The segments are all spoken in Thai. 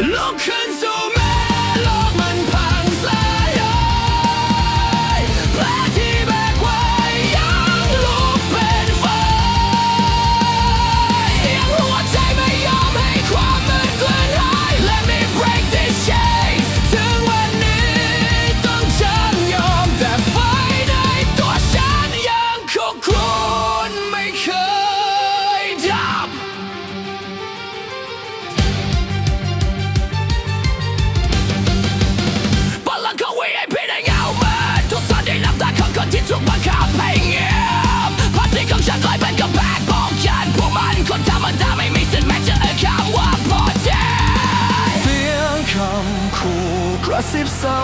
Look at ซ้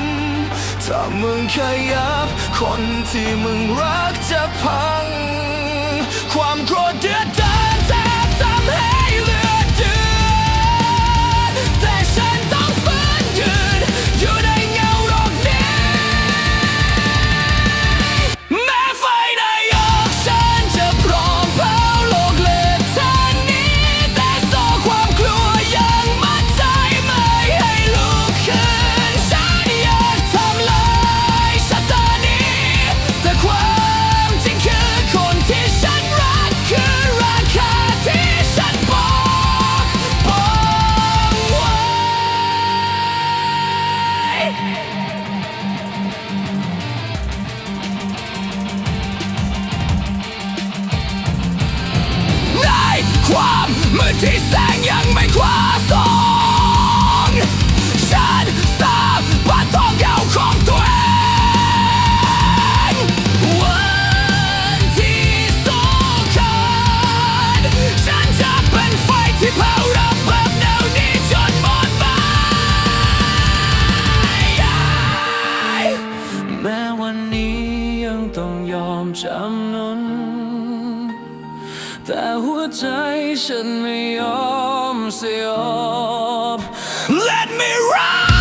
ำถ้ามึงขยับ คนที่มึงรักจะพัง ความโกรธเดือด มืดที่แสงยังไม่คว้าสองฉันสาบานทองเก่าของตัวเองวันที่สู้ขันฉันจะเป็นไฟที่เผาระเบิดแนวนี้จนหมดไปแม้วันนี้ยังต้องยอมจำนน 但我在身边，Let me run。